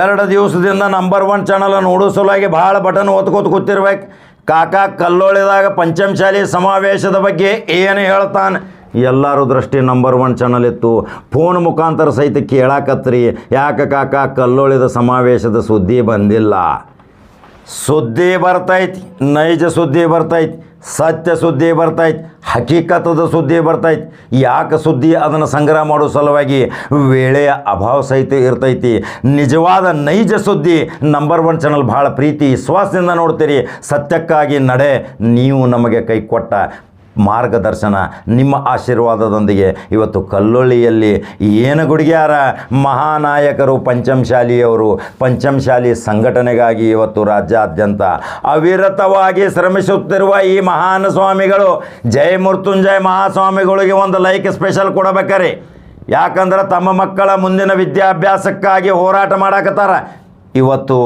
ಎರಡು ದಿವಸದಿಂದ number one channel ನೋಡೋ ಸಲುವಾಗಿ ಭಾಳ ಬಟನ್ ಓದ್ಕೋತ ಕೂತಿರ್ಬೇಕು. ಕಾಕಾ ಕಲ್ಲೋಳಿದಾಗ ಪಂಚಮಶಾಲಿ ಸಮಾವೇಶದ ಬಗ್ಗೆ ಏನು ಹೇಳ್ತಾನೆ? ಎಲ್ಲರೂ ದೃಷ್ಟಿ ನಂಬರ್ ಒನ್ ಚಾನಲ್ ಇತ್ತು. ಫೋನ್ ಮುಖಾಂತರ ಸಹಿತ ಕೇಳಾಕತ್ರಿ. ಯಾಕೆ ಕಾಕ ಕಲ್ಲೋಳಿದ ಸಮಾವೇಶದ ಸುದ್ದಿ ಬಂದಿಲ್ಲ? ಸುದ್ದಿ ಬರ್ತೈತಿ, ನೈಜ ಸುದ್ದಿ ಬರ್ತೈತಿ, ಸತ್ಯ ಸುದ್ದಿ ಬರ್ತೈತಿ ಹಕೀಕತದ ಸುದ್ದಿ ಬರ್ತೈತಿ. ಯಾಕೆ ಸುದ್ದಿ ಅದನ್ನು ಸಂಗ್ರಹ ಮಾಡೋ ಸಲುವಾಗಿ ವೇಳೆಯ ಅಭಾವ ಸಹಿತ ಇರ್ತೈತಿ. ನಿಜವಾದ ನೈಜ ಸುದ್ದಿ ನಂಬರ್ ಒನ್ ಚಾನಲ್ ಭಾಳ ಪ್ರೀತಿ, ವಿಶ್ವಾಸದಿಂದ ನೋಡ್ತೀರಿ. ಸತ್ಯಕ್ಕಾಗಿ ನಡೆ, ನೀವು ನಮಗೆ ಕೈ ಕೊಟ್ಟ ಮಾರ್ಗದರ್ಶನ, ನಿಮ್ಮ ಆಶೀರ್ವಾದದೊಂದಿಗೆ ಇವತ್ತು ಕಲ್ಲೊಳ್ಳಿಯಲ್ಲಿ ಏನು ಗುಡಿಗ್ಯಾರ? ಮಹಾನಾಯಕರು, ಪಂಚಮಶಾಲಿಯವರು, ಪಂಚಮಶಾಲಿ ಸಂಘಟನೆಗಾಗಿ ಇವತ್ತು ರಾಜ್ಯಾದ್ಯಂತ ಅವಿರತವಾಗಿ ಶ್ರಮಿಸುತ್ತಿರುವ ಈ ಮಹಾನ್ ಸ್ವಾಮಿಗಳು ಜಯ ಮೃತ್ಯುಂಜಯ ಮಹಾಸ್ವಾಮಿಗಳಿಗೆ ಒಂದು ಲೈಕ್ ಸ್ಪೆಷಲ್ ಕೊಡಬೇಕಾರೆ. ಯಾಕಂದ್ರೆ ತಮ್ಮ ಮಕ್ಕಳ ಮುಂದಿನ ವಿದ್ಯಾಭ್ಯಾಸಕ್ಕಾಗಿ ಹೋರಾಟ ಮಾಡಾಕತ್ತಾರ. ಇವತ್ತು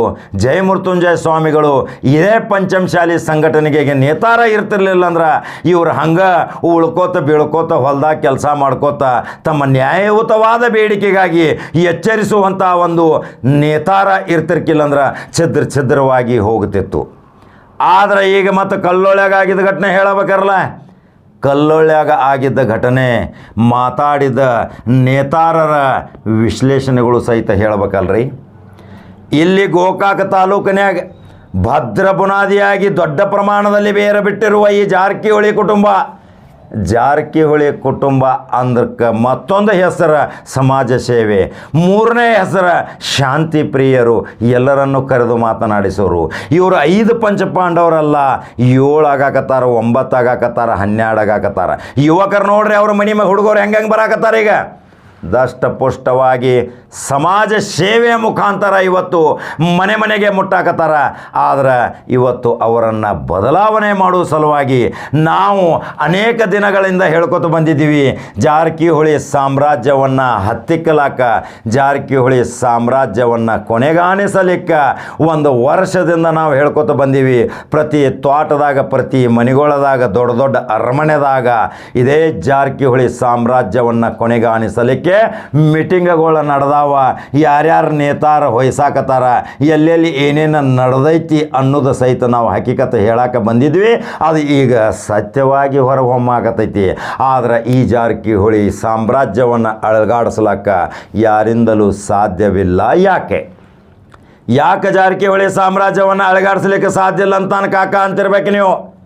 ಜಯಮೃತ್ಯುಂಜಯ ಸ್ವಾಮಿಗಳು ಇದೇ ಪಂಚಮಶಾಲಿ ಸಂಘಟನೆಗೆ ನೇತಾರ ಇರ್ತಿರ್ಲಿಲ್ಲ ಅಂದ್ರೆ ಇವ್ರು ಹಂಗೆ ಉಳ್ಕೋತ ಬೀಳ್ಕೋತ ಹೊಲ್ದಾಗ ಕೆಲಸ ಮಾಡ್ಕೋತ ತಮ್ಮ ನ್ಯಾಯಯುತವಾದ ಬೇಡಿಕೆಗಾಗಿ ಎಚ್ಚರಿಸುವಂಥ ಒಂದು ನೇತಾರ ಇರ್ತಿರ್ಕಿಲ್ಲ ಅಂದ್ರೆ ಛಿದ್ರ ಛದ್ರವಾಗಿ ಹೋಗುತ್ತಿತ್ತು. ಆದರೆ ಈಗ ಮತ್ತು ಕಲ್ಲೊಳ್ಯಾಗ ಘಟನೆ ಹೇಳಬೇಕಾರಲ್ಲ? ಕಲ್ಲೊಳ್ಯಾಗ ಆಗಿದ್ದ ಘಟನೆ ಮಾತಾಡಿದ ನೇತಾರರ ವಿಶ್ಲೇಷಣೆಗಳು ಸಹಿತ ಹೇಳ್ಬೇಕಲ್ರಿ? ಇಲ್ಲಿ ಗೋಕಾಕ ತಾಲೂಕಿನಾಗ ಭದ್ರ ಬುನಾದಿಯಾಗಿ ದೊಡ್ಡ ಪ್ರಮಾಣದಲ್ಲಿ ಬೇರೆ ಬಿಟ್ಟಿರುವ ಈ ಜಾರಕಿಹೊಳಿ ಕುಟುಂಬ. ಜಾರಕಿಹೊಳಿ ಕುಟುಂಬ ಅಂದ್ರಕ್ಕೆ ಮತ್ತೊಂದು ಹೆಸರು ಸಮಾಜ ಸೇವೆ. ಮೂರನೇ ಹೆಸರು ಶಾಂತಿ ಪ್ರಿಯರು ಎಲ್ಲರನ್ನು ಕರೆದು ಮಾತನಾಡಿಸೋರು. ಇವರು ಐದು ಪಂಚಪಾಂಡವರಲ್ಲ, ಏಳು ಆಗಾಕತ್ತಾರ, ಒಂಬತ್ತು ಆಗಾಕತ್ತಾರ, ಹನ್ನೆರಡು ಆಗಾಕತ್ತಾರ. ಯುವಕರು ನೋಡ್ರಿ ಅವ್ರ ಮನೆ ಹುಡುಗರು ಹೆಂಗೆ ಬರಾಕತ್ತಾರ ಈಗ? ದಷ್ಟಪುಷ್ಟವಾಗಿ ಸಮಾಜ ಸೇವೆಯ ಮುಖಾಂತರ ಇವತ್ತು ಮನೆ ಮನೆಗೆ ಮುಟ್ಟಾಕತ್ತಾರ. ಆದರೆ ಇವತ್ತು ಅವರನ್ನು ಬದಲಾವಣೆ ಮಾಡುವ ಸಲುವಾಗಿ ನಾವು ಅನೇಕ ದಿನಗಳಿಂದ ಹೇಳ್ಕೊತ ಬಂದಿದ್ದೀವಿ. ಜಾರಕಿಹೊಳಿ ಸಾಮ್ರಾಜ್ಯವನ್ನು ಹತ್ತಿಕ್ಕಲಾಕ, ಜಾರಕಿಹೊಳಿ ಸಾಮ್ರಾಜ್ಯವನ್ನು ಕೊನೆಗಾಣಿಸಲಿಕ್ಕ ಒಂದು ವರ್ಷದಿಂದ ನಾವು ಹೇಳ್ಕೊತ ಬಂದೀವಿ. ಪ್ರತಿ ತೋಟದಾಗ, ಪ್ರತಿ ಮನೆಗೊಳದಾಗ, ದೊಡ್ಡ ದೊಡ್ಡ ಅರಮನೆದಾಗ ಇದೇ ಜಾರಕಿಹೊಳಿ ಸಾಮ್ರಾಜ್ಯವನ್ನು ಕೊನೆಗಾಣಿಸಲಿಕ್ಕೆ ಮೀಟಿಂಗ್ಗಳು ನಡೆದಾವ. ಯಾರ್ಯಾರು ನೇತಾರ ಹೊಯ್ಸಾಕತ್ತಾರ, ಎಲ್ಲೆಲ್ಲಿ ಏನೇನು ನಡೆದೈತಿ ಅನ್ನೋದು ಸಹಿತ ನಾವು ಹಕೀಕತೆ ಹೇಳಕ್ಕೆ ಬಂದಿದ್ವಿ. ಅದು ಈಗ ಸತ್ಯವಾಗಿ ಹೊರಹೊಮ್ಮಾಗತೈತಿ ಆದ್ರೆ ಈ ಜಾರಕಿಹೊಳಿ ಸಾಮ್ರಾಜ್ಯವನ್ನು ಅಳಗಾಡಿಸ್ಲಕ್ಕ ಯಾರಿಂದಲೂ ಸಾಧ್ಯವಿಲ್ಲ. ಯಾಕೆ? ಯಾಕೆ ಜಾರಕಿಹೊಳಿ ಸಾಮ್ರಾಜ್ಯವನ್ನು ಅಳಗಾಡಿಸ್ಲಿಕ್ಕೆ ಸಾಧ್ಯ ಇಲ್ಲ ಅಂತಾನೆ ಕಾಕ ಅಂತಿರ್ಬೇಕು ನೀವು?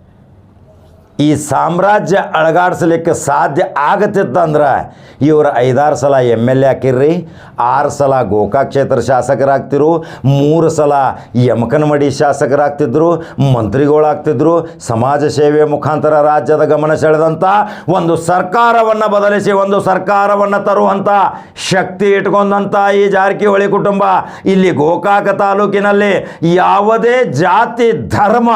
ಈ ಸಾಮ್ರಾಜ್ಯ ಅಳಗಾಡಿಸ್ಲಿಕ್ಕೆ ಸಾಧ್ಯ ಆಗತ್ತಿತ್ತಂದ್ರೆ ಇವರು ಐದಾರು ಸಲ ಎಂ ಎಲ್ ಎ ಹಾಕಿರ್ರಿ, ಆರು ಸಲ ಗೋಕಾಕ್ ಕ್ಷೇತ್ರ ಶಾಸಕರಾಗ್ತಿರು ಮೂರು ಸಲ ಯಮಕನಮಡಿ ಶಾಸಕರಾಗ್ತಿದ್ರು, ಮಂತ್ರಿಗಳಾಗ್ತಿದ್ರು, ಸಮಾಜ ಸೇವೆ ಮುಖಾಂತರ ರಾಜ್ಯದ ಗಮನ ಸೆಳೆದಂಥ ಒಂದು ಸರ್ಕಾರವನ್ನು ಬದಲಿಸಿ, ಒಂದು ಸರ್ಕಾರವನ್ನು ತರುವಂಥ ಶಕ್ತಿ ಇಟ್ಕೊಂಡಂಥ ಈ ಜಾರಕಿಹೊಳಿ ಕುಟುಂಬ. ಇಲ್ಲಿ ಗೋಕಾಕ ತಾಲೂಕಿನಲ್ಲಿ ಯಾವುದೇ ಜಾತಿ, ಧರ್ಮ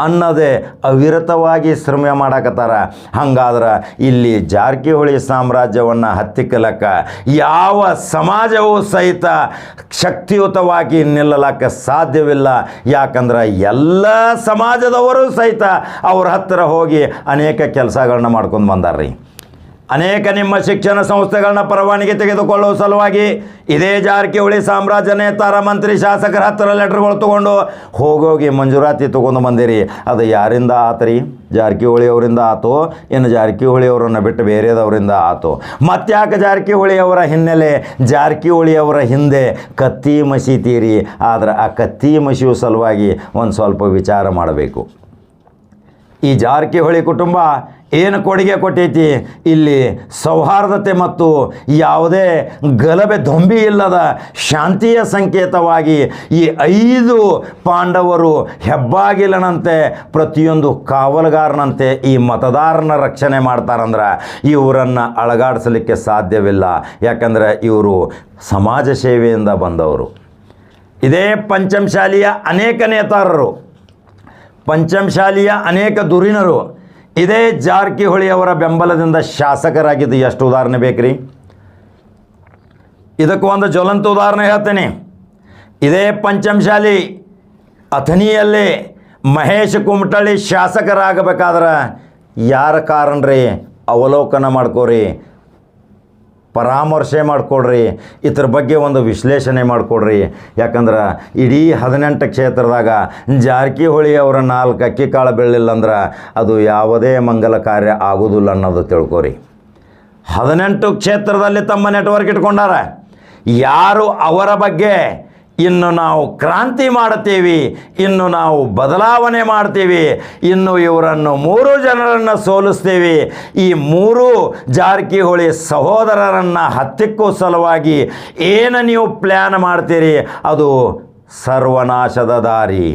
ಅನ್ನೋದೇ ಅವಿರತವಾಗಿ ಶ್ರಮ ಮಾಡಕತ್ತಾರ. ಹಂಗಾದ್ರೆ ಇಲ್ಲಿ ಜಾರಕಿಹೊಳಿ ಸಾಮ್ರಾಜ್ಯವನ್ನು ಹತ್ತಿಕ್ಕಲಕ್ಕ ಯಾವ ಸಮಾಜವೂ ಸಹಿತ ಶಕ್ತಿಯುತವಾಗಿ ನಿಲ್ಲಲಕ್ಕ ಸಾಧ್ಯವಿಲ್ಲ. ಯಾಕಂದ್ರೆ ಎಲ್ಲ ಸಮಾಜದವರು ಸಹಿತ ಅವ್ರ ಹತ್ತಿರ ಹೋಗಿ ಅನೇಕ ಕೆಲಸಗಳನ್ನ ಮಾಡ್ಕೊಂಡು ಬಂದಾರ್ರಿ. ಅನೇಕ ನಿಮ್ಮ ಶಿಕ್ಷಣ ಸಂಸ್ಥೆಗಳನ್ನ ಪರವಾನಗಿ ತೆಗೆದುಕೊಳ್ಳುವ ಸಲುವಾಗಿ ಇದೇ ಜಾರಕಿಹೊಳಿ ಸಾಮ್ರಾಜ್ಯ ನೇತಾರ ಮಂತ್ರಿ ಶಾಸಕರ ಹತ್ತಿರ ಲೆಟರ್ಗಳು ತಗೊಂಡು ಹೋಗೋಗಿ ಮಂಜೂರಾತಿ ತೊಗೊಂಡು ಬಂದಿರಿ. ಅದು ಯಾರಿಂದ ಆತ್ರಿ? ಜಾರಕಿಹೊಳಿ ಅವರಿಂದ ಆತು? ಇನ್ನು ಜಾರಕಿಹೊಳಿ ಅವರನ್ನು ಬಿಟ್ಟು ಬೇರೆದವರಿಂದ ಆತು? ಮತ್ತ್ಯಾಕೆ ಜಾರಕಿಹೊಳಿ ಅವರ ಹಿನ್ನೆಲೆ? ಜಾರಕಿಹೊಳಿ ಅವರ ಹಿಂದೆ ಕತ್ತಿ ಮಸೀತೀರಿ. ಆದರೆ ಆ ಕತ್ತಿ ಮಸಿಯು ಸಲುವಾಗಿ ಒಂದು ಸ್ವಲ್ಪ ವಿಚಾರ ಮಾಡಬೇಕು. ಈ ಜಾರಕಿಹೊಳಿ ಕುಟುಂಬ ಏನು ಕೊಡುಗೆ ಕೊಟ್ಟೈತಿ? ಇಲ್ಲಿ ಸೌಹಾರ್ದತೆ ಮತ್ತು ಯಾವುದೇ ಗಲಭೆ ದೊಂಬಿ ಇಲ್ಲದ ಶಾಂತಿಯ ಸಂಕೇತವಾಗಿ ಈ ಐದು ಪಾಂಡವರು ಹೆಬ್ಬಾಗಿಲನಂತೆ ಪ್ರತಿಯೊಂದು ಕಾವಲುಗಾರನಂತೆ ಈ ಮತದಾರನ ರಕ್ಷಣೆ ಮಾಡ್ತಾರಂದ್ರೆ ಇವರನ್ನು ಅಳಗಾಡಿಸಲಿಕ್ಕೆ ಸಾಧ್ಯವಿಲ್ಲ. ಯಾಕಂದರೆ ಇವರು ಸಮಾಜ ಸೇವೆಯಿಂದ ಬಂದವರು. ಇದೇ ಪಂಚಮಶಾಲಿಯ ಅನೇಕ ನೇತಾರರು, ಪಂಚಮಶಾಲಿಯ ಅನೇಕ ದುರಿನರು ಇದೇ ಜಾರಕಿಹೊಳಿ ಅವರ ಬೆಂಬಲದಿಂದ ಶಾಸಕರಾಗಿದ್ದು ಎಷ್ಟು ಉದಾಹರಣೆ ಬೇಕ್ರಿ? ಇದಕ್ಕೂ ಒಂದು ಜ್ವಲಂತ ಉದಾಹರಣೆ ಹೇಳ್ತೇನೆ. ಇದೇ ಪಂಚಮಶಾಲಿ ಅಥನಿಯಲ್ಲಿ ಮಹೇಶ್ ಕುಮಟಳ್ಳಿ ಶಾಸಕರಾಗಬೇಕಾದ್ರೆ ಯಾರ ಕಾರಣ ರೀ ಅವಲೋಕನ ಮಾಡ್ಕೋರಿ. ಪರಾಮರ್ಶೆ ಮಾಡಿಕೊಡ್ರಿ. ಇದ್ರ ಬಗ್ಗೆ ಒಂದು ವಿಶ್ಲೇಷಣೆ ಮಾಡಿಕೊಡ್ರಿ. ಯಾಕಂದ್ರೆ ಇಡೀ ಹದಿನೆಂಟು ಕ್ಷೇತ್ರದಾಗ ಜಾರಕಿಹೊಳಿ ಅವರ ನಾಲ್ಕು ಅಕ್ಕಿ ಕಾಳು ಬೀಳಲಿಲ್ಲ ಅಂದ್ರೆ ಅದು ಯಾವುದೇ ಮಂಗಲ ಕಾರ್ಯ ಆಗೋದಿಲ್ಲ ಅನ್ನೋದು ತಿಳ್ಕೊರಿ. ಹದಿನೆಂಟು ಕ್ಷೇತ್ರದಲ್ಲಿ ತಮ್ಮ ನೆಟ್ವರ್ಕ್ ಇಟ್ಕೊಂಡಾರ. ಯಾರು ಅವರ ಬಗ್ಗೆ ಇನ್ನು ನಾವು ಕ್ರಾಂತಿ ಮಾಡ್ತೀವಿ ಇನ್ನು ನಾವು ಬದಲಾವಣೆ ಮಾಡ್ತೀವಿ ಇನ್ನು ಇವರನ್ನು ಮೂರು ಜನರನ್ನು ಸೋಲಿಸ್ತೀವಿ. ಈ ಮೂರು ಜಾರಕಿಹೊಳಿ ಸಹೋದರರನ್ನು ಹತ್ತಿಕ್ಕೂ ಸಲುವಾಗಿ ಏನು ನೀವು ಪ್ಲ್ಯಾನ್ ಮಾಡ್ತೀರಿ? ಅದು ಸರ್ವನಾಶದ ದಾರಿ.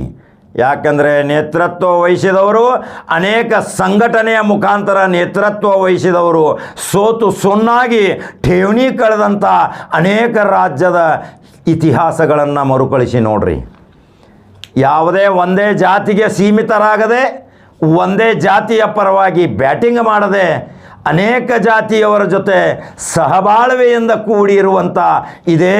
ಯಾಕಂದರೆ ನೇತೃತ್ವ ವಹಿಸಿದವರು ಅನೇಕ ಸಂಘಟನೆಯ ಮುಖಾಂತರ ನೇತೃತ್ವ ವಹಿಸಿದವರು. ಸೋತು ಸುಣ್ಣಾಗಿ ಠೇವಣಿ ಕಳೆದಂಥ ಅನೇಕ ರಾಜ್ಯದ ಇತಿಹಾಸಗಳನ್ನು ಮರುಕಳಿಸಿ ನೋಡ್ರಿ. ಯಾವುದೇ ಒಂದೇ ಜಾತಿಗೆ ಸೀಮಿತರಾಗದೆ, ಒಂದೇ ಜಾತಿಯ ಪರವಾಗಿ ಬ್ಯಾಟಿಂಗ್ ಮಾಡದೆ ಅನೇಕ ಜಾತಿಯವರ ಜೊತೆ ಸಹಬಾಳ್ವೆಯಿಂದ ಕೂಡಿರುವಂಥ ಇದೇ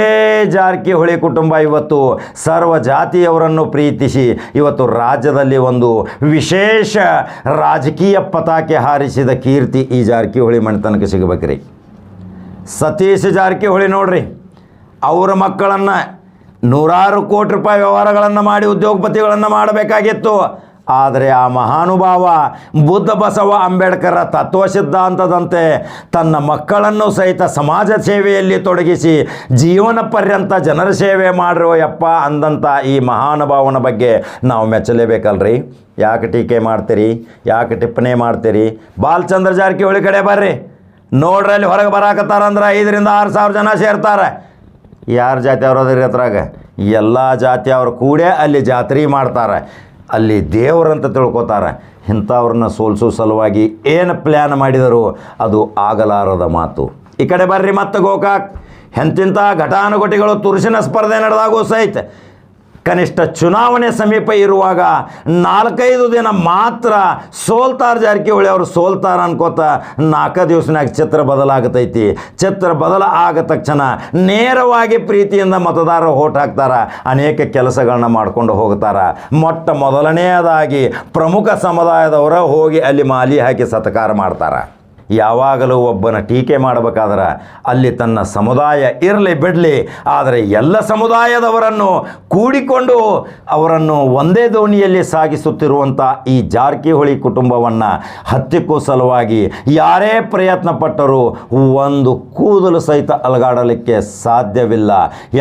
ಜಾರಕಿಹೊಳಿ ಕುಟುಂಬ ಇವತ್ತು ಸರ್ವ ಜಾತಿಯವರನ್ನು ಪ್ರೀತಿಸಿ ಇವತ್ತು ರಾಜ್ಯದಲ್ಲಿ ಒಂದು ವಿಶೇಷ ರಾಜಕೀಯ ಪತಾಕೆ ಹಾರಿಸಿದ ಕೀರ್ತಿ ಈ ಜಾರಕಿಹೊಳಿ ಮನೆತನಕ್ಕೆ ಸಿಗಬೇಕ್ರಿ. ಸತೀಶ್ ಜಾರಕಿಹೊಳಿ ನೋಡ್ರಿ, ಅವರ ಮಕ್ಕಳನ್ನು ನೂರಾರು ಕೋಟಿ ರೂಪಾಯಿ ವ್ಯವಹಾರಗಳನ್ನು ಮಾಡಿ ಉದ್ಯೋಗಪತಿಗಳನ್ನು ಮಾಡಬೇಕಾಗಿತ್ತು. ಆದರೆ ಆ ಮಹಾನುಭಾವ ಬುದ್ಧ ಬಸವ ಅಂಬೇಡ್ಕರ ತತ್ವ ಸಿದ್ಧಾಂತದಂತೆ ತನ್ನ ಮಕ್ಕಳನ್ನು ಸಹಿತ ಸಮಾಜ ಸೇವೆಯಲ್ಲಿ ತೊಡಗಿಸಿ ಜೀವನ ಪರ್ಯಂತ ಜನರ ಸೇವೆ ಮಾಡಿರೋ ಯಪ್ಪ ಅಂದಂಥ ಈ ಮಹಾನುಭಾವನ ಬಗ್ಗೆ ನಾವು ಮೆಚ್ಚಲೇಬೇಕಲ್ರಿ. ಯಾಕೆ ಟೀಕೆ ಮಾಡ್ತೀರಿ? ಯಾಕೆ ಟಿಪ್ಪಣಿ ಮಾಡ್ತೀರಿ? ಬಾಲಚಂದ್ರ ಜಾರಕಿಹೊಳಿ ಕಡೆ ಬರ್ರಿ. ನೋಡ್ರಲ್ಲಿ ಹೊರಗೆ ಬರಾಕತ್ತಾರಂದ್ರೆ ಐದರಿಂದ ಆರು ಸಾವಿರ ಜನ ಸೇರ್ತಾರೆ. ಯಾರ ಜಾತಿ ಅವ್ರದ್ರಿ ಹತ್ರಾಗ ಎಲ್ಲ ಜಾತಿ ಅವ್ರು ಕೂಡೇ ಅಲ್ಲಿ ಜಾತ್ರೆ ಮಾಡ್ತಾರೆ. ಅಲ್ಲಿ ದೇವರಂತ ತಿಳ್ಕೊತಾರೆ. ಇಂಥವ್ರನ್ನ ಸೋಲ್ಸೋ ಸಲುವಾಗಿ ಏನು ಪ್ಲ್ಯಾನ್ ಮಾಡಿದರು? ಅದು ಆಗಲಾರದ ಮಾತು. ಈ ಕಡೆ ಬರ್ರಿ ಮತ್ತೆ ಗೋಕಾಕ್. ಎಂತಿಂಥ ಘಟಾನುಘಟಿಗಳು ತುರುಸಿನ ಸ್ಪರ್ಧೆ ನಡೆದಾಗೂ ಸಹಿತ ಕನಿಷ್ಠ ಚುನಾವಣೆ ಸಮೀಪ ಇರುವಾಗ ನಾಲ್ಕೈದು ದಿನ ಮಾತ್ರ ಸೋಲ್ತಾರ ಜಾರಕಿಹೊಳಿ ಅವರು ಸೋಲ್ತಾರ ಅನ್ಕೋತ ನಾಲ್ಕು ದಿವಸನಾಗ ಚಿತ್ರ ಬದಲಾಗತೈತಿ. ಚಿತ್ರ ಬದಲ ಆಗ ತಕ್ಷಣ ನೇರವಾಗಿ ಪ್ರೀತಿಯಿಂದ ಮತದಾರರು ಓಟ್ ಹಾಕ್ತಾರ. ಅನೇಕ ಕೆಲಸಗಳನ್ನ ಮಾಡ್ಕೊಂಡು ಹೋಗ್ತಾರ. ಮೊಟ್ಟ ಮೊದಲನೆಯದಾಗಿ ಪ್ರಮುಖ ಸಮುದಾಯದವರ ಹೋಗಿ ಅಲ್ಲಿ ಮಾಲಿ ಹಾಕಿ ಸತ್ಕಾರ ಮಾಡ್ತಾರೆ. ಯಾವಾಗಲೂ ಒಬ್ಬನ ಟೀಕೆ ಮಾಡಬೇಕಾದ್ರೆ ಅಲ್ಲಿ ತನ್ನ ಸಮುದಾಯ ಇರಲಿ ಬಿಡಲಿ, ಆದರೆ ಎಲ್ಲ ಸಮುದಾಯದವರನ್ನು ಕೂಡಿಕೊಂಡು ಅವರನ್ನು ಒಂದೇ ದೋಣಿಯಲ್ಲಿ ಸಾಗಿಸುತ್ತಿರುವಂಥ ಈ ಜಾರಕಿಹೊಳಿ ಕುಟುಂಬವನ್ನು ಹತ್ತಿಕ್ಕೂ ಸಲುವಾಗಿ ಯಾರೇ ಪ್ರಯತ್ನ ಪಟ್ಟರೂ ಒಂದು ಕೂದಲು ಸಹಿತ ಅಲಗಾಡಲಿಕ್ಕೆ ಸಾಧ್ಯವಿಲ್ಲ.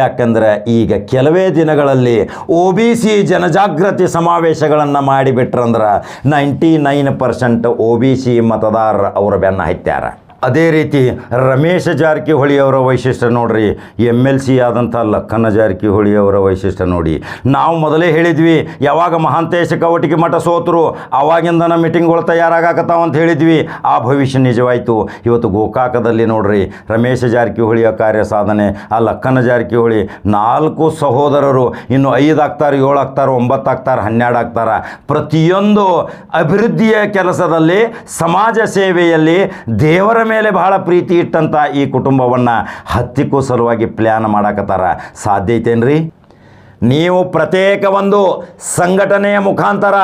ಯಾಕಂದರೆ ಈಗ ಕೆಲವೇ ದಿನಗಳಲ್ಲಿ ಒ ಬಿ ಸಿ ಜನಜಾಗೃತಿ ಸಮಾವೇಶಗಳನ್ನು ಮಾಡಿಬಿಟ್ರಂದ್ರೆ ninety nine percent O B C ಮತದಾರರ ಅವರ ಬೆನ್ನ. ಹತ್ಯಾರ ಅದೇ ರೀತಿ ರಮೇಶ ಜಾರಕಿಹೊಳಿ ಅವರ ವೈಶಿಷ್ಟ್ಯ ನೋಡ್ರಿ ಎಂ ಎಲ್ ಸಿ ಆದಂಥ ಲಕ್ಕನ ಜಾರಕಿಹೊಳಿ ಅವರ ವೈಶಿಷ್ಟ್ಯ ನೋಡಿ. ನಾವು ಮೊದಲೇ ಹೇಳಿದ್ವಿ, ಯಾವಾಗ ಮಹಾಂತೇಶ ಕವಟಿಗೆ ಮಠ ಸೋತರು ಆವಾಗಿಂದನ ಮೀಟಿಂಗ್ಗಳು ತಯಾರಾಗಕತ್ತಾವ ಅಂತ ಹೇಳಿದ್ವಿ. ಆ ಭವಿಷ್ಯ ನಿಜವಾಯಿತು. ಇವತ್ತು ಗೋಕಾಕದಲ್ಲಿ ನೋಡ್ರಿ, ರಮೇಶ ಜಾರಕಿಹೊಳಿಯ ಕಾರ್ಯ ಸಾಧನೆ, ಆ ಲಕ್ಕನ ಜಾರಕಿಹೊಳಿ ನಾಲ್ಕು ಸಹೋದರರು, ಇನ್ನು ಐದು ಆಗ್ತಾರೆ ಏಳು ಆಗ್ತಾರೆ ಒಂಬತ್ತು ಆಗ್ತಾರೆ ಹನ್ನೆರಡು ಆಗ್ತಾರೆ, ಪ್ರತಿಯೊಂದು ಅಭಿವೃದ್ಧಿಯ ಕೆಲಸದಲ್ಲಿ, ಸಮಾಜ ಸೇವೆಯಲ್ಲಿ ದೇವರ ಮೇಲೆ ಬಹಳ ಪ್ರೀತಿ ಇಟ್ಟಂಥ ಈ ಕುಟುಂಬವನ್ನು ಹತ್ತಿಕ್ಕೂ ಸಲುವಾಗಿ ಪ್ಲ್ಯಾನ್ ಮಾಡಾಕತ್ತಾರ. ಸಾಧ್ಯ ಐತೇನ್ರಿ ನೀವು ಪ್ರತ್ಯೇಕ ಒಂದು ಸಂಘಟನೆಯ ಮುಖಾಂತರ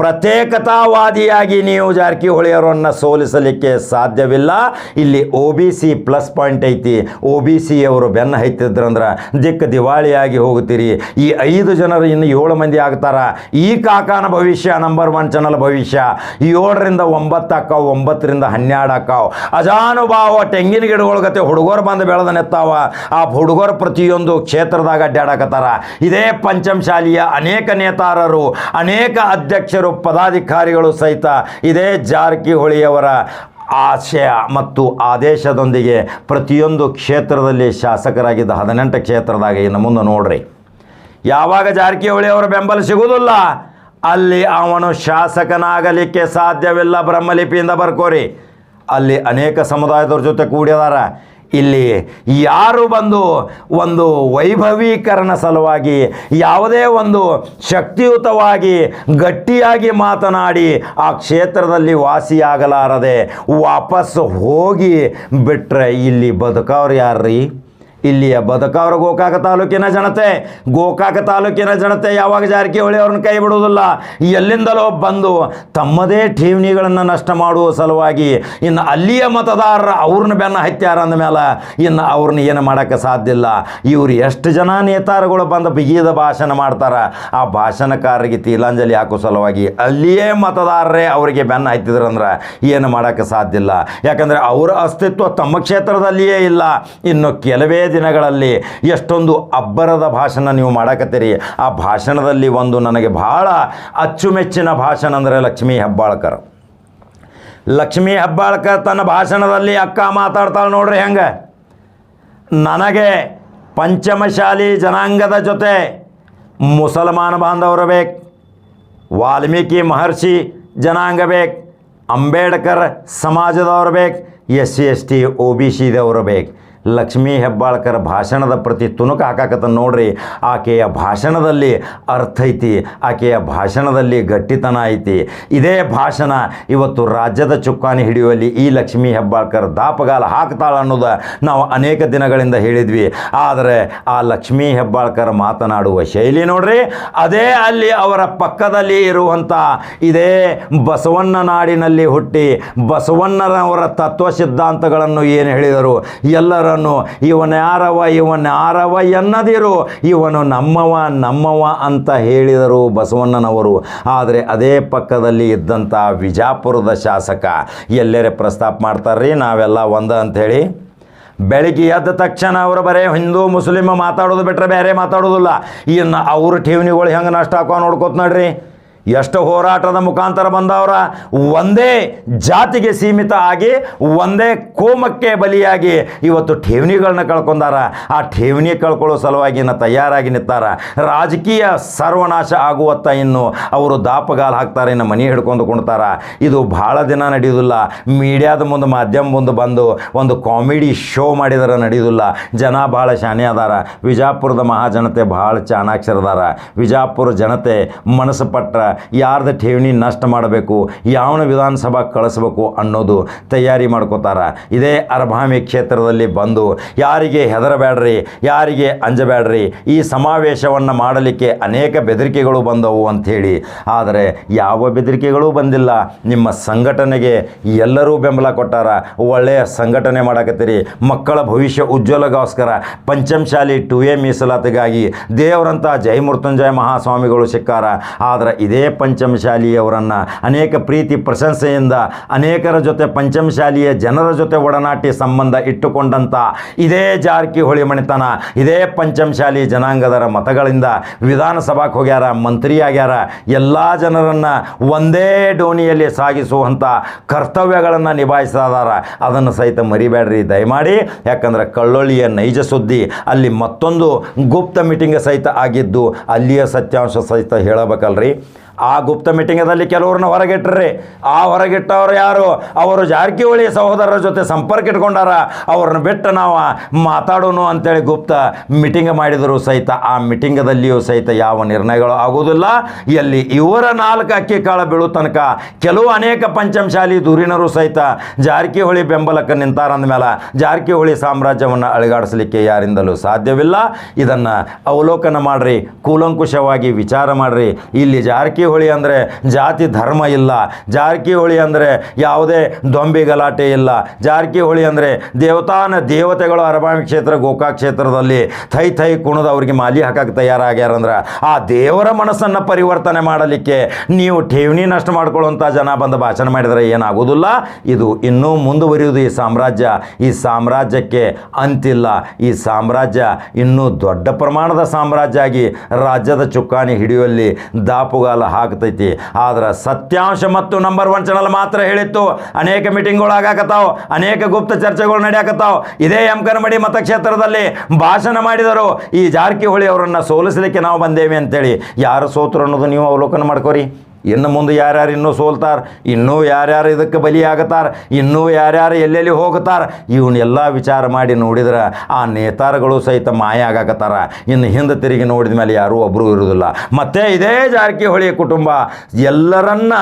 ಪ್ರತ್ಯೇಕತಾವಾದಿಯಾಗಿ ನೀವು ಜಾರಕಿಹೊಳಿಯವರನ್ನು ಸೋಲಿಸಲಿಕ್ಕೆ ಸಾಧ್ಯವಿಲ್ಲ. ಇಲ್ಲಿ O B C plus point ಐತಿ. ಒ ಬಿ ಸಿಯವರು ಬೆನ್ನ ಹೈತಿದ್ರಂದ್ರೆ ದಿಕ್ಕ ದಿವಾಳಿಯಾಗಿ ಹೋಗುತ್ತೀರಿ. ಈ ಐದು ಜನರು ಇನ್ನು ಏಳು ಮಂದಿ ಆಗ್ತಾರ. ಈ ಕಾಕಾನ ಭವಿಷ್ಯ ನಂಬರ್ ಒನ್ ಚಾನಲ್ ಭವಿಷ್ಯ. ಏಳರಿಂದ ಒಂಬತ್ತು ಅಕ್ಕಾವು, ಒಂಬತ್ತರಿಂದ ಹನ್ನೆರಡು ಅಕ್ಕಾವು. ಅಜಾನುಭಾವ ತೆಂಗಿನ ಗಿಡಗಳ ಗತೆ ಹುಡುಗರು ಬಂದು ಬೆಳೆದ ನೆತ್ತಾವ. ಆ ಹುಡುಗರು ಪ್ರತಿಯೊಂದು ಕ್ಷೇತ್ರದಾಗ ಅಡ್ಡಾಡಕತ್ತಾರ ಇದೇ ಪಂಚಮಶಾಲಿಯ ಅನೇಕ ನೇತಾರರು, ಅನೇಕ ಅಧ್ಯಕ್ಷರು ಪದಾಧಿಕಾರಿಗಳು ಸಹಿತ ಇದೇ ಜಾರಕಿಹೊಳಿಯವರ ಆಶಯ ಮತ್ತು ಆದೇಶದೊಂದಿಗೆ ಪ್ರತಿಯೊಂದು ಕ್ಷೇತ್ರದಲ್ಲಿ ಶಾಸಕರಾಗಿದ್ದ ಹದಿನೆಂಟು ಕ್ಷೇತ್ರದಾಗ ಇನ್ನು ಮುಂದೆ ನೋಡ್ರಿ. ಯಾವಾಗ ಜಾರಕಿಹೊಳಿ ಅವರ ಬೆಂಬಲ ಸಿಗುವುದಿಲ್ಲ, ಅಲ್ಲಿ ಅವನು ಶಾಸಕನಾಗಲಿಕ್ಕೆ ಸಾಧ್ಯವಿಲ್ಲ ಬ್ರಹ್ಮಲಿಪಿಯಿಂದ ಬರ್ಕೋರಿ. ಅಲ್ಲಿ ಅನೇಕ ಸಮುದಾಯದವ್ರ ಜೊತೆ ಕೂಡಿದಾರ. ಇಲ್ಲಿ ಯಾರು ಬಂದು ಒಂದು ವೈಭವೀಕರಣ ಸಲುವಾಗಿ ಯಾವುದೇ ಒಂದು ಶಕ್ತಿಯುತವಾಗಿ ಗಟ್ಟಿಯಾಗಿ ಮಾತನಾಡಿ ಆ ಕ್ಷೇತ್ರದಲ್ಲಿ ವಾಸಿಯಾಗಲಾರದೆ ವಾಪಸ್ಸು ಹೋಗಿ ಬಿಟ್ಟರೆ ಇಲ್ಲಿ ಬದುಕವ್ರು ಯಾರ್ರೀ? ಇಲ್ಲಿಯ ಬದುಕವರ ಗೋಕಾಕ ತಾಲೂಕಿನ ಜನತೆ. ಗೋಕಾಕ ತಾಲೂಕಿನ ಜನತೆ ಯಾವಾಗ ಜಾರಕಿಹೊಳಿ ಅವ್ರನ್ನ ಕೈ ಬಿಡುವುದಿಲ್ಲ. ಎಲ್ಲಿಂದಲೋ ಬಂದು ತಮ್ಮದೇ ಠೇವಣಿಗಳನ್ನು ನಷ್ಟ ಮಾಡುವ ಸಲುವಾಗಿ ಇನ್ನು ಅಲ್ಲಿಯ ಮತದಾರರ ಅವ್ರನ್ನ ಬೆನ್ನ ಹತ್ಯಾರ ಅಂದಮೇಲೆ ಇನ್ನು ಅವ್ರನ್ನ ಏನು ಮಾಡೋಕ್ಕೆ ಸಾಧ್ಯ ಇಲ್ಲ. ಇವರು ಎಷ್ಟು ಜನ ನೇತಾರಗಳು ಬಂದು ಬಿಗಿದ ಭಾಷಣ ಮಾಡ್ತಾರೆ. ಆ ಭಾಷಣಕಾರರಿಗೆ ತೀಲಾಂಜಲಿ ಹಾಕೋ ಸಲುವಾಗಿ ಅಲ್ಲಿಯೇ ಮತದಾರರೇ ಅವರಿಗೆ ಬೆನ್ನ ಹತ್ತಿದ್ರಂದ್ರೆ ಏನು ಮಾಡೋಕ್ಕೆ ಸಾಧ್ಯ ಇಲ್ಲ. ಯಾಕಂದರೆ ಅವರ ಅಸ್ತಿತ್ವ ತಮ್ಮ ಕ್ಷೇತ್ರದಲ್ಲಿಯೇ ಇಲ್ಲ. ಇನ್ನು ಕೆಲವೇ ದಿನಗಳಲ್ಲಿ ಎಷ್ಟೊಂದು ಅಬ್ಬರದ ಭಾಷಣ ನೀವು ಮಾಡಕತ್ತೀರಿ. ಆ ಭಾಷಣದಲ್ಲಿ ಒಂದು ನನಗೆ ಭಾಳ ಅಚ್ಚುಮೆಚ್ಚಿನ ಭಾಷಣ ಅಂದರೆ ಲಕ್ಷ್ಮೀ ಹೆಬ್ಬಾಳ್ಕರ್. ಲಕ್ಷ್ಮೀ ಹೆಬ್ಬಾಳ್ಕರ್ ತನ್ನ ಭಾಷಣದಲ್ಲಿ ಅಕ್ಕ ಮಾತಾಡ್ತಾಳೆ ನೋಡ್ರಿ ಹೆಂಗೆ? ನನಗೆ ಪಂಚಮಶಾಲಿ ಜನಾಂಗದ ಜೊತೆ ಮುಸಲ್ಮಾನ ಬಾಂಧವರು ಬೇಕು, ವಾಲ್ಮೀಕಿ ಮಹರ್ಷಿ ಜನಾಂಗ ಬೇಕು, ಅಂಬೇಡ್ಕರ್ ಸಮಾಜದವ್ರು ಬೇಕು, S C S T O B ಸಿದವರು ಬೇಕು. ಲಕ್ಷ್ಮೀ ಹೆಬ್ಬಾಳ್ಕರ್ ಭಾಷಣದ ಪ್ರತಿ ತುಣುಕು ಹಾಕಾಕತ್ತ ನೋಡ್ರಿ. ಆಕೆಯ ಭಾಷಣದಲ್ಲಿ ಅರ್ಥ ಐತಿ, ಆಕೆಯ ಭಾಷಣದಲ್ಲಿ ಗಟ್ಟಿತನ ಐತಿ. ಇದೇ ಭಾಷಣ ಇವತ್ತು ರಾಜ್ಯದ ಚುಕ್ಕಾಣಿ ಹಿಡಿಯುವಲ್ಲಿ ಈ ಲಕ್ಷ್ಮೀ ಹೆಬ್ಬಾಳ್ಕರ್ ದಾಪಗಾಲ ಹಾಕ್ತಾಳ ಅನ್ನೋದು ನಾವು ಅನೇಕ ದಿನಗಳಿಂದ ಹೇಳಿದ್ವಿ. ಆದರೆ ಆ ಲಕ್ಷ್ಮೀ ಹೆಬ್ಬಾಳ್ಕರ್ ಮಾತನಾಡುವ ಶೈಲಿ ನೋಡ್ರಿ, ಅದೇ ಅಲ್ಲಿ ಅವರ ಪಕ್ಕದಲ್ಲಿ ಇರುವಂಥ ಇದೇ ಬಸವಣ್ಣ ನಾಡಿನಲ್ಲಿ ಹುಟ್ಟಿ ಬಸವಣ್ಣನವರ ತತ್ವ ಸಿದ್ಧಾಂತಗಳನ್ನು ಏನು ಹೇಳಿದರು? ಎಲ್ಲರನ್ನು ಇವನ ಯಾರವ? ಇವನ ಯಾರವ ಎನ್ನದಿರು. ಇವನು ನಮ್ಮವ ನಮ್ಮವ ಅಂತ ಹೇಳಿದರು ಬಸವಣ್ಣನವರು. ಆದರೆ ಅದೇ ಪಕ್ಕದಲ್ಲಿ ಇದ್ದಂಥ ವಿಜಾಪುರದ ಶಾಸಕ, ಎಲ್ಲರೇ ಪ್ರಸ್ತಾಪ ಮಾಡ್ತಾರ್ರಿ ನಾವೆಲ್ಲ ಒಂದ ಅಂಥೇಳಿ. ಬೆಳಿಗ್ಗೆ ಎದ್ದ ತಕ್ಷಣ ಅವರು ಬರೇ ಹಿಂದೂ ಮುಸ್ಲಿಮ್ ಮಾತಾಡೋದು ಬಿಟ್ಟರೆ ಬೇರೆ ಮಾತಾಡೋದಿಲ್ಲ. ಇನ್ನು ಅವ್ರ ಠೇವಣಿಗಳು ಹೆಂಗೆ ನಷ್ಟ ಹಾಕೋ ನೋಡ್ಕೋತ ನೋಡ್ರಿ. ಎಷ್ಟು ಹೋರಾಟದ ಮುಖಾಂತರ ಬಂದವರ ಒಂದೇ ಜಾತಿಗೆ ಸೀಮಿತ ಆಗಿ, ಒಂದೇ ಕೋಮಕ್ಕೆ ಬಲಿಯಾಗಿ ಇವತ್ತು ಠೇವಣಿಗಳನ್ನ ಕಳ್ಕೊಂಡಾರ. ಆ ಠೇವಣಿ ಕಳ್ಕೊಳ್ಳೋ ಸಲುವಾಗಿ ಇನ್ನು ತಯಾರಾಗಿ ನಿಂತಾರ. ರಾಜಕೀಯ ಸರ್ವನಾಶ ಆಗುವತ್ತ ಇನ್ನು ಅವರು ದಾಪಗಾಲು ಹಾಕ್ತಾರೆ, ಇನ್ನು ಮನೆ ಹಿಡ್ಕೊಂಡು ಕುಣ್ತಾರ. ಇದು ಭಾಳ ದಿನ ನಡೆಯುವುದಿಲ್ಲ ಮೀಡಿಯಾದ ಮುಂದೆ, ಮಾಧ್ಯಮ ಮುಂದೆ ಬಂದು ಒಂದು ಕಾಮಿಡಿ ಶೋ ಮಾಡಿದರೆ ನಡೆಯುವುದಿಲ್ಲ ಜನ ಭಾಳ ಶಾನೆ ಅದಾರ. ವಿಜಾಪುರದ ಮಹಾಜನತೆ ಭಾಳ ಚಾಣಾಕ್ಷರದಾರ. ವಿಜಾಪುರ ಜನತೆ ಮನಸ್ಸು ಪಟ್ರ ಯಾರ್ದು ಠೇವಣಿ ನಷ್ಟ ಮಾಡಬೇಕು, ಯಾವನ ವಿಧಾನಸಭಾ ಕಳಿಸ್ಬೇಕು ಅನ್ನೋದು ತಯಾರಿ ಮಾಡ್ಕೋತಾರ. ಇದೇ ಅರಭಾಮಿ ಕ್ಷೇತ್ರದಲ್ಲಿ ಬಂದು ಯಾರಿಗೆ ಹೆದರಬೇಡ್ರಿ, ಯಾರಿಗೆ ಅಂಜಬೇಡ್ರಿ, ಈ ಸಮಾವೇಶವನ್ನು ಮಾಡಲಿಕ್ಕೆ ಅನೇಕ ಬೆದರಿಕೆಗಳು ಬಂದವು ಅಂಥೇಳಿ. ಆದರೆ ಯಾವ ಬೆದರಿಕೆಗಳು ಬಂದಿಲ್ಲ. ನಿಮ್ಮ ಸಂಘಟನೆಗೆ ಎಲ್ಲರೂ ಬೆಂಬಲ ಕೊಟ್ಟಾರ. ಒಳ್ಳೆಯ ಸಂಘಟನೆ ಮಾಡಕತ್ತೀರಿ. ಮಕ್ಕಳ ಭವಿಷ್ಯ ಉಜ್ವಲಗೋಸ್ಕರ ಪಂಚಮಶಾಲಿ ಟು ಎ ಮೀಸಲಾತಿಗಾಗಿ ದೇವರಂಥ ಜಯಮೃತ್ಯುಂಜಯ ಮಹಾಸ್ವಾಮಿಗಳು ಸಿಕ್ಕಾರ. ಆದರೆ ಇದೇ ಪಂಚಮಶಾಲಿಯವರನ್ನು ಅನೇಕ ಪ್ರೀತಿ ಪ್ರಶಂಸೆಯಿಂದ ಅನೇಕರ ಜೊತೆ ಪಂಚಮಶಾಲಿಯ ಜನರ ಜೊತೆ ಒಡನಾಟಿ ಸಂಬಂಧ ಇಟ್ಟುಕೊಂಡಂಥ ಇದೇ ಜಾರಕಿಹೊಳಿ ಮಣಿತನ ಇದೇ ಪಂಚಮಶಾಲಿ ಜನಾಂಗದರ ಮತಗಳಿಂದ ವಿಧಾನಸಭಾಕ್ಕೆ ಹೋಗ್ಯಾರ ಮಂತ್ರಿ ಆಗ್ಯಾರ ಎಲ್ಲ ಜನರನ್ನು ಒಂದೇ ಡೋಣಿಯಲ್ಲಿ ಸಾಗಿಸುವಂಥ ಕರ್ತವ್ಯಗಳನ್ನು ನಿಭಾಯಿಸಿದಾರ. ಅದನ್ನು ಸಹಿತ ಮರಿಬೇಡ್ರಿ, ದಯಮಾಡಿ. ಯಾಕಂದ್ರೆ ಕಳ್ಳೊಳ್ಳಿಯ ನೈಜ ಸುದ್ದಿ ಅಲ್ಲಿ ಮತ್ತೊಂದು ಗುಪ್ತ ಮೀಟಿಂಗ್ ಸಹಿತ ಆಗಿದ್ದು ಅಲ್ಲಿಯ ಸತ್ಯಾಂಶ ಸಹಿತ ಹೇಳಬೇಕಲ್ರಿ. ಆ ಗುಪ್ತ ಮೀಟಿಂಗದಲ್ಲಿ ಕೆಲವ್ರನ್ನ ಹೊರಗಿಟ್ರಿ ಆ ಹೊರಗಿಟ್ಟವ್ರು ಯಾರು? ಅವರು ಜಾರಕಿಹೊಳಿ ಸಹೋದರರ ಜೊತೆ ಸಂಪರ್ಕ ಇಟ್ಕೊಂಡಾರ. ಅವ್ರನ್ನ ಬಿಟ್ಟು ನಾವು ಮಾತಾಡೋನು ಅಂತೇಳಿ ಗುಪ್ತ ಮೀಟಿಂಗ್ ಮಾಡಿದರೂ ಸಹಿತ. ಆ ಮೀಟಿಂಗದಲ್ಲಿಯೂ ಸಹಿತ ಯಾವ ನಿರ್ಣಯಗಳು ಆಗುವುದಿಲ್ಲ. ಎಲ್ಲಿ ಇವರ ನಾಲ್ಕು ಅಕ್ಕಿ ಕಾಳ ಬೀಳೋ ತನಕ ಕೆಲವು ಅನೇಕ ಪಂಚಮಶಾಲಿ ದೂರಿನರು ಸಹಿತ ಜಾರಕಿಹೊಳಿ ಬೆಂಬಲಕ್ಕೆ ನಿಂತಾರಂದ ಮೇಲೆ ಜಾರಕಿಹೊಳಿ ಸಾಮ್ರಾಜ್ಯವನ್ನು ಅಳಿಗಾಡಿಸಲಿಕ್ಕೆ ಯಾರಿಂದಲೂ ಸಾಧ್ಯವಿಲ್ಲ. ಇದನ್ನು ಅವಲೋಕನ ಮಾಡಿರಿ, ಕೂಲಂಕುಷವಾಗಿ ವಿಚಾರ ಮಾಡಿರಿ. ಇಲ್ಲಿ ಜಾರಕಿಹೊಳಿ ಅಂದರೆ ಜಾತಿ ಧರ್ಮ ಇಲ್ಲ. ಜಾರಕಿಹೊಳಿ ಅಂದರೆ ಯಾವುದೇ ದೊಂಬಿ ಗಲಾಟೆ ಇಲ್ಲ. ಜಾರಕಿಹೊಳಿ ಅಂದರೆ ದೇವತಾನ ದೇವತೆಗಳು ಅರಬಾಮಿ ಕ್ಷೇತ್ರ, ಗೋಕಾಕ್ ಕ್ಷೇತ್ರದಲ್ಲಿ ಥೈ ಥೈ ಕುಣದ ಅವ್ರಿಗೆ ಮಾಲಿ ಹಾಕಕ್ಕೆ ತಯಾರಾಗ್ಯಾರಂದ್ರೆ ಆ ದೇವರ ಮನಸ್ಸನ್ನು ಪರಿವರ್ತನೆ ಮಾಡಲಿಕ್ಕೆ ನೀವು ಠೇವಣಿ ನಷ್ಟ ಮಾಡ್ಕೊಳ್ಳುವಂಥ ಜನ ಬಂದು ಭಾಷಣ ಮಾಡಿದರೆ ಏನಾಗುವುದಿಲ್ಲ. ಇದು ಇನ್ನೂ ಮುಂದುವರಿಯುವುದು ಈ ಸಾಮ್ರಾಜ್ಯ. ಈ ಸಾಮ್ರಾಜ್ಯಕ್ಕೆ ಅಂತಿಲ್ಲ. ಈ ಸಾಮ್ರಾಜ್ಯ ಇನ್ನೂ ದೊಡ್ಡ ಪ್ರಮಾಣದ ಸಾಮ್ರಾಜ್ಯ ಆಗಿ ರಾಜ್ಯದ ಚುಕ್ಕಾಣಿ ಹಿಡಿಯುವಲ್ಲಿ ದಾಪುಗಾಲ ಹಾಕ್ತೈತಿ. ಆದ್ರೆ ಸತ್ಯಾಂಶ ಮತ್ತು ನಂಬರ್ ಒನ್ ಚಾನಲ್ ಮಾತ್ರ ಹೇಳಿತ್ತು. ಅನೇಕ ಮೀಟಿಂಗ್ಗಳು ಆಗಾಕತ್ತಾವ. ಅನೇಕ ಗುಪ್ತ ಚರ್ಚೆಗಳು ನಡೆಯಾಕತ್ತಾವ. ಇದೇ ಎಂ ಕರ್ಮಡಿ ಮತಕ್ಷೇತ್ರದಲ್ಲಿ ಭಾಷಣ ಮಾಡಿದರು. ಈ ಜಾರಕಿಹೊಳಿ ಅವರನ್ನು ಸೋಲಿಸಲಿಕ್ಕೆ ನಾವು ಬಂದೇವೆ ಅಂತೇಳಿ. ಯಾರು ಸೋತರು ಅನ್ನೋದು ನೀವು ಅವಲೋಕನ ಮಾಡ್ಕೋರಿ. ಇನ್ನು ಮುಂದೆ ಯಾರ್ಯಾರು ಇನ್ನೂ ಸೋಲ್ತಾರ, ಇನ್ನೂ ಯಾರ್ಯಾರು ಇದಕ್ಕೆ ಬಲಿಯಾಗತ್ತಾರ ಇನ್ನೂ ಯಾರ್ಯಾರು ಎಲ್ಲೆಲ್ಲಿ ಹೋಗುತ್ತಾರೆ ಇವನ್ನೆಲ್ಲ ವಿಚಾರ ಮಾಡಿ ನೋಡಿದ್ರೆ ಆ ನೇತಾರಗಳು ಸಹಿತ ಮಾಯ ಆಗಾಕತ್ತಾರ ಇನ್ನು ಹಿಂದೆ ತಿರುಗಿ ನೋಡಿದ ಮೇಲೆ ಯಾರೂ ಒಬ್ಬರು ಇರುವುದಿಲ್ಲ ಮತ್ತೆ ಇದೇ ಜಾರಕಿಹೊಳಿ ಕುಟುಂಬ ಎಲ್ಲರನ್ನ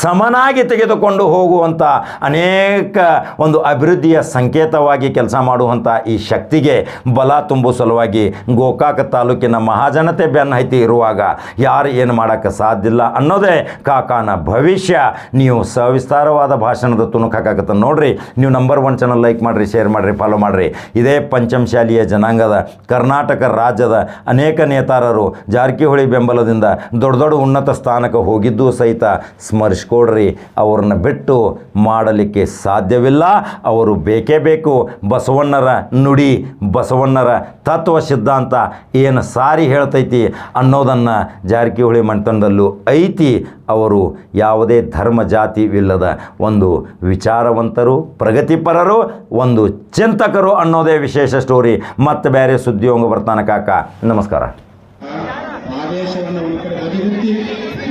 ಸಮನಾಗಿ ತೆಗೆದುಕೊಂಡು ಹೋಗುವಂಥ ಅನೇಕ ಒಂದು ಅಭಿವೃದ್ಧಿಯ ಸಂಕೇತವಾಗಿ ಕೆಲಸ ಮಾಡುವಂಥ ಈ ಶಕ್ತಿಗೆ ಬಲ ತುಂಬುವ ಸಲುವಾಗಿ ಗೋಕಾಕ ತಾಲೂಕಿನ ಮಹಾಜನತೆ ಬೆನ್ನ ಹೈತಿ ಇರುವಾಗ ಯಾರು ಏನು ಮಾಡೋಕ್ಕೆ ಸಾಧ್ಯ ಇಲ್ಲ ಅನ್ನೋದೇ ಕಾಕಾನ ಭವಿಷ್ಯ. ನೀವು ಸವಿಸ್ತಾರವಾದ ಭಾಷಣದ ತುಣುಕು ಹಾಕಾಕತ್ತ ನೋಡ್ರಿ. ನೀವು ನಂಬರ್ ಒನ್ ಚಾನಲ್ ಲೈಕ್ ಮಾಡಿರಿ ಶೇರ್ ಮಾಡಿರಿ ಫಾಲೋ ಮಾಡಿರಿ. ಇದೇ ಪಂಚಮಶಾಲಿಯ ಜನಾಂಗದ, ಕರ್ನಾಟಕ ರಾಜ್ಯದ ಅನೇಕ ನೇತಾರರು ಜಾರಕಿಹೊಳಿ ಬೆಂಬಲದಿಂದ ದೊಡ್ಡ ದೊಡ್ಡ ಉನ್ನತ ಸ್ಥಾನಕ್ಕೆ ಹೋಗಿದ್ದು ಸಹಿತ ಸ್ಮರಿಸ್ಕೊಡ್ರಿ. ಅವ್ರನ್ನ ಬಿಟ್ಟು ಮಾಡಲಿಕ್ಕೆ ಸಾಧ್ಯವಿಲ್ಲ. ಅವರು ಬೇಕೇ ಬೇಕು. ಬಸವಣ್ಣರ ನುಡಿ, ಬಸವಣ್ಣರ ತತ್ವ ಸಿದ್ಧಾಂತ ಏನು ಸಾರಿ ಹೇಳ್ತೈತಿ ಅನ್ನೋದನ್ನು ಜಾರಕಿಹೊಳಿ ಮಂಟನದಲ್ಲೂ ಐತಿ. ಅವರು ಯಾವುದೇ ಧರ್ಮ ಜಾತಿವಿಲ್ಲದ ಒಂದು ವಿಚಾರವಂತರು, ಪ್ರಗತಿಪರರು, ಒಂದು ಚಿಂತಕರು ಅನ್ನೋದೇ ವಿಶೇಷ ಸ್ಟೋರಿ ಮತ್ತೆ ಬೇರೆ ಸುದ್ದಿಯೋಂಗ ಬರ್ತಾನೆ ಕಾಕ. ನಮಸ್ಕಾರ ಆ ಆದೇಶವನ್ನು ಒಂದು ಕಡೆ ಬದಿಗುತ್ತಿ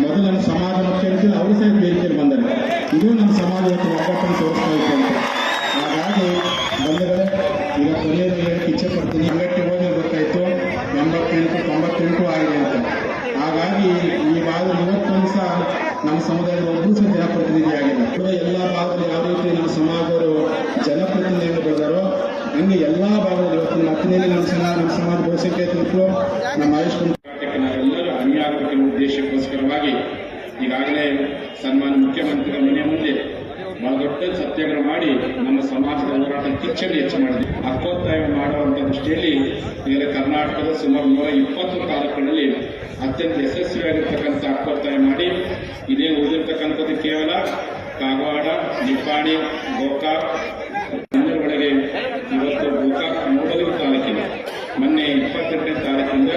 ಮೊದಲು ನನ್ನ ಸಮಾಜ ಮತ್ತು ಹೇಳಿದ್ರೆ ಅವರು ಸಹ ಬೇಡಿಕೆಯಲ್ಲಿ ಬಂದರೆ ಇದು ನಮ್ಮ ಸಮಾಜ ಇವತ್ತು ಒಗ್ಗಟ್ಟನ್ನು ತೋರಿಸ್ತಾ ಇತ್ತು ಅಂತ ಹಾಗಾಗಿ ಬಂಧುಗಳೇ ಈಗ ಕೊನೆಯದು ಹೇಳಕ್ಕೆ ಇಚ್ಛೆ ಪಡ್ತೀನಿ ಅಂಗಟ್ಟಿಗೆ ಹೋಗಿ ಗೊತ್ತಾಯ್ತು ಎಂಬತ್ತೆಂಟು ತೊಂಬತ್ತೆಂಟು ಆಗಿದೆ ಅಂತ ಹಾಗಾಗಿ ಈ ಭಾಗದಲ್ಲಿ ಇವತ್ತೊಂದು ಸಹ ನಮ್ಮ ಸಮುದಾಯದ ಒಬ್ಬರು ಸಹ ಜನಪ್ರತಿನಿಧಿ ಆಗಿಲ್ಲ ಕೂಡ ಎಲ್ಲ ಭಾಗದಲ್ಲಿ ಯಾವ ರೀತಿ ನಮ್ಮ ಸಮಾಜದವರು ಜನಪ್ರತಿನಿಧಿಗಳು ಬೆಳೆದಾರೋ ಹಂಗೆ ಎಲ್ಲ ಭಾಗದಲ್ಲಿ ಇವತ್ತು ನಮ್ಮ ಹತ್ತನೇಲಿ ನಮ್ಮ ಸಮಾಜ ನಮ್ಮ ಸಮಾಜ ಬಹುಸಂಖ್ಯಾತ ಮಕ್ಕಳು ನಮ್ಮ ಆಯುಷ್ ಹೋರಾಟಕ್ಕೆ ನಾವೆಲ್ಲರೂ ಉದ್ದೇಶಕ್ಕೋಸ್ಕರವಾಗಿ ಈಗಾಗಲೇ ಸನ್ಮಾನ್ಯ ಮುಖ್ಯಮಂತ್ರಿಗಳ ಮನೆ ಮುಂದೆ ಬಹಳ ದೊಡ್ಡ ಸತ್ಯಾಗ್ರಹ ಮಾಡಿ ನಮ್ಮ ಸಮಾಜದ ಹೋರಾಟ ಕಿಚ್ಚನ್ನು ಹೆಚ್ಚು ಮಾಡಿದೆ. ಅಕ್ಕೋತ್ತಾಯ ಮಾಡುವಂಥ ದೃಷ್ಟಿಯಲ್ಲಿ ಈಗ ಕರ್ನಾಟಕದ ಸುಮಾರು ನೂರ ಇಪ್ಪತ್ತು ತಾಲೂಕುಗಳಲ್ಲಿ ಅತ್ಯಂತ ಯಶಸ್ವಿಯಾಗಿರ್ತಕ್ಕಂಥ ಅಕ್ಕೋತ್ತಾಯ ಮಾಡಿ. ಇದೇ ಉಳಿದಿರ್ತಕ್ಕಂಥದ್ದು ಕೇವಲ ಕಾಗವಾಡ, ನಿಪ್ಪಾಣಿ, ಗೋಕಾಕ್ ಒಳಗೆ ಇವತ್ತು ಗೋಕಾಕ್ ಮೂಡಲಗಿ ತಾಲೂಕಿನ ಮೊನ್ನೆ ಇಪ್ಪತ್ತೆಂಟನೇ ತಾರೀಕಿಂದ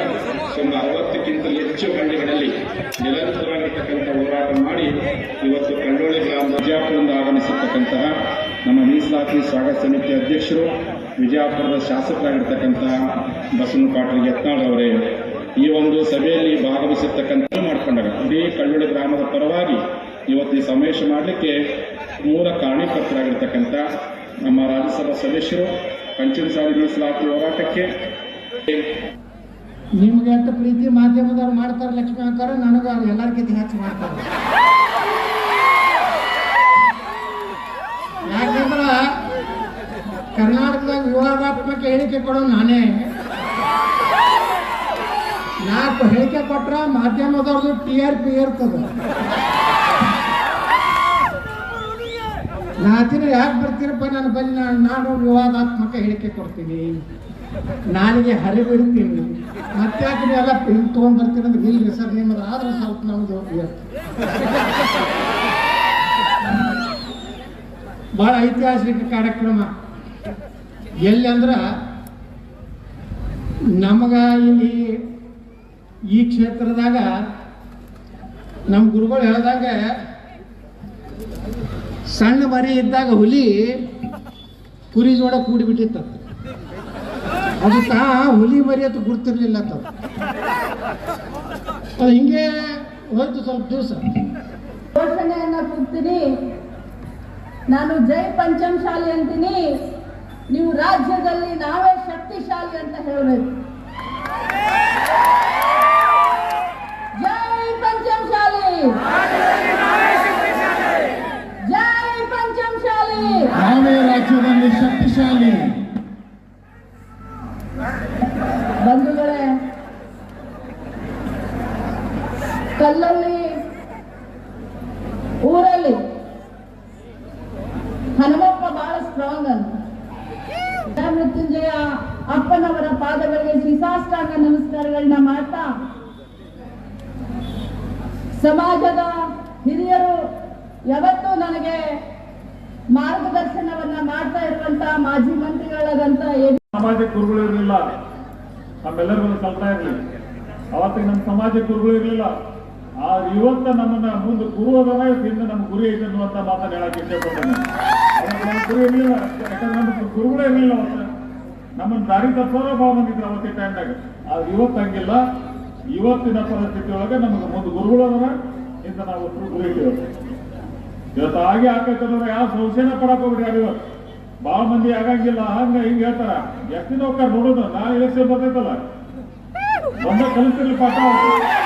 ಸುಮಾರು ಅರವತ್ತಕ್ಕಿಂತ ಹಳ್ಳಿಗಳಲ್ಲಿ ನಿರಂತರವಾಗಿರ್ತಕ್ಕಂಥ ಹೋರಾಟ ಮಾಡಿ ಇವತ್ತು ಕಂಡೋಳಿ ಗ್ರಾಮ ವಿಜಯಪುರದಿಂದ ಆಗಮಿಸಿರ್ತಕ್ಕಂತಹ ನಮ್ಮ ಮೀಸಲಾತಿ ಸ್ವಾಗತ ಸಮಿತಿ ಅಧ್ಯಕ್ಷರು, ವಿಜಯಪುರದ ಶಾಸಕರಾಗಿರ್ತಕ್ಕಂತಹ ಬಸವನ ಪಾಟೀಲ್ ಯತ್ನಾಳ್ ಅವರೇ, ಈ ಒಂದು ಸಭೆಯಲ್ಲಿ ಭಾಗವಹಿಸಿರ್ತಕ್ಕಂಥ ಮಾಡಿಕೊಂಡಾಗ ಇಡೀ ಕಳ್ಳೋಳಿ ಗ್ರಾಮದ ಪರವಾಗಿ ಇವತ್ತು ಈ ಸಮಾವೇಶ ಮಾಡಲಿಕ್ಕೆ ಮೂಲ ಕಾರಣೀಕರ್ತರಾಗಿರ್ತಕ್ಕಂಥ ನಮ್ಮ ರಾಜ್ಯಸಭಾ ಸದಸ್ಯರು, ಪಂಚಮಸಾಲಿ ಮೀಸಲಾತಿ ಹೋರಾಟಕ್ಕೆ ನಿಮ್ಗೆ ಎಷ್ಟು ಪ್ರೀತಿ ಮಾಧ್ಯಮದವ್ರು ಮಾಡ್ತಾರೆ ಲಕ್ಷ್ಮೀ ಅಂಕಾರ ನನಗೆ ಅವ್ರು ಎಲ್ಲರಿಗಿಂತ ಹೆಚ್ಚು ಮಾಡ್ತಾರೆ. ಯಾಕಂದ್ರ ಕರ್ನಾಟಕದಾಗ ವಿವಾದಾತ್ಮಕ ಹೇಳಿಕೆ ಕೊಡೋದು ನಾನೇ. ನಾಲ್ಕು ಹೇಳಿಕೆ ಕೊಟ್ರೆ ಮಾಧ್ಯಮದವ್ರದ್ದು ಟಿ ಆರ್ ಪಿ ಇರ್ತದ. ನಾತಿನ ಯಾಕೆ ಬರ್ತೀರಪ್ಪ ನಾನು ಬಂದು ನಾನು ನಾನು ವಿವಾದಾತ್ಮಕ ಹೇಳಿಕೆ ಕೊಡ್ತೀನಿ. ನಾಲಿಗೆ ಹರಿಬಿಡ್ತೀನಿ ಮತ್ತೆ ಯಾಕೆ ನೀವೆಲ್ಲ ಪಿನ್ ತೊಗೊಂಡ್ ಬರ್ತೀನಿ ಅಂದ್ರೆ ಇಲ್ರಿ ಸರ್ ನಿಮ್ಮದು ಆದ್ರೆ ಸ್ವಲ್ಪ ನಮ್ದು ಬಹಳ ಐತಿಹಾಸಿಕ ಕಾರ್ಯಕ್ರಮ. ಎಲ್ಲಿ ಅಂದ್ರ ನಮಗ ಇಲ್ಲಿ ಈ ಕ್ಷೇತ್ರದಾಗ ನಮ್ಮ ಗುರುಗಳು ಹೇಳ್ದಾಗ ಸಣ್ಣ ಮರಿ ಇದ್ದಾಗ ಹುಲಿ ಕುರಿ ಜೋಡ ಕೂಡಿಬಿಟ್ಟಿತ್ತ ಅದಕ್ಕೆ ಹುಲಿ ಮರಿ ಅಂತ ಗುರ್ತಿರ್ಲಿಲ್ಲ ಅಂತ. ಅದು ಹಿಂಗೆ ಹೋಯ್ತು ಸ್ವಲ್ಪ ದಿವಸ. ಘೋಷಣೆಯನ್ನ ಕೂಗ್ತೀನಿ. ನಾನು ಜೈ ಪಂಚಮಶಾಲಿ ಅಂತೀನಿ. ನೀವು ರಾಜ್ಯದಲ್ಲಿ ನಾವೇ ಶಕ್ತಿಶಾಲಿ ಅಂತ ಹೇಳಬೇಕು. ಜೈ ಪಂಚಮಶಾಲಿ ಜೈ ಪಂಚಮಶಾಲಿ ನಾವೇ ರಾಜ್ಯದಲ್ಲಿ ಶಕ್ತಿಶಾಲಿ. ನಮ್ಮೆಲ್ಲರಿಗೂ ಕಲ್ತಾ ಇರಲಿಲ್ಲ ಅವತ್ತಿಗೆ ನಮ್ಮ ಸಮಾಜ ಗುರುಗಳು ಇರಲಿಲ್ಲ. ಆ ಇವತ್ತ ನಮ್ಮನ್ನ ಮುಂದೆ ಗುರು ಅದನ್ನ ಹಿಂದೆ ನಮ್ಮ ಗುರಿ ಐತೆ ಅನ್ನುವಂತ ಮಾತನ್ನ ಹೇಳಕ್ಕೆ ಇಷ್ಟಪಡ್ತೇನೆ. ಗುರು ಇರಲಿಲ್ಲ. ಯಾಕಂದ್ರೆ ನಮ್ಮ ಗುರುಗಳೇ ಇರಲಿಲ್ಲ ಅವತ್ತು. ನಮ್ಮನ್ನ ದಾರಿ ತಪ್ಪೋರ ಭಾವ ಬಂದಿದ್ರು ಅವತ್ತಿನ ಟೈಮ್ದಾಗ ಆದ್ರೆ ಇವತ್ತು ಹಂಗಿಲ್ಲ. ಇವತ್ತಿನ ಪರಿಸ್ಥಿತಿ ಒಳಗೆ ನಮಗೆ ಮುಂದೆ ಗುರುಗಳು ಅದರ. ಇಂದ ನಾವು ಇಟ್ಟಿರೋದು ಇವತ್ತು ಹಾಗೆ ಆಕೈತಂದ್ರೆ ಯಾವ ಸಂಶಯನ ಪಡಕ್ ಹೋಗ್ಬಿಡಿ ಯಾರು ಇವತ್ತು ಭಾಳ ಮಂದಿ ಆಗಂಗಿಲ್ಲ. ಹಂಗ ಹಿಂಗ ಹೇಳ್ತಾರ. ಎಷ್ಟಿನ ಹೋಗ್ತಾರ ನೋಡೋದು? ನಾಳೆ ಎಲೆಕ್ಷನ್ ಬರ್ತೈತಲ್ಲ. 我们的公司里发到。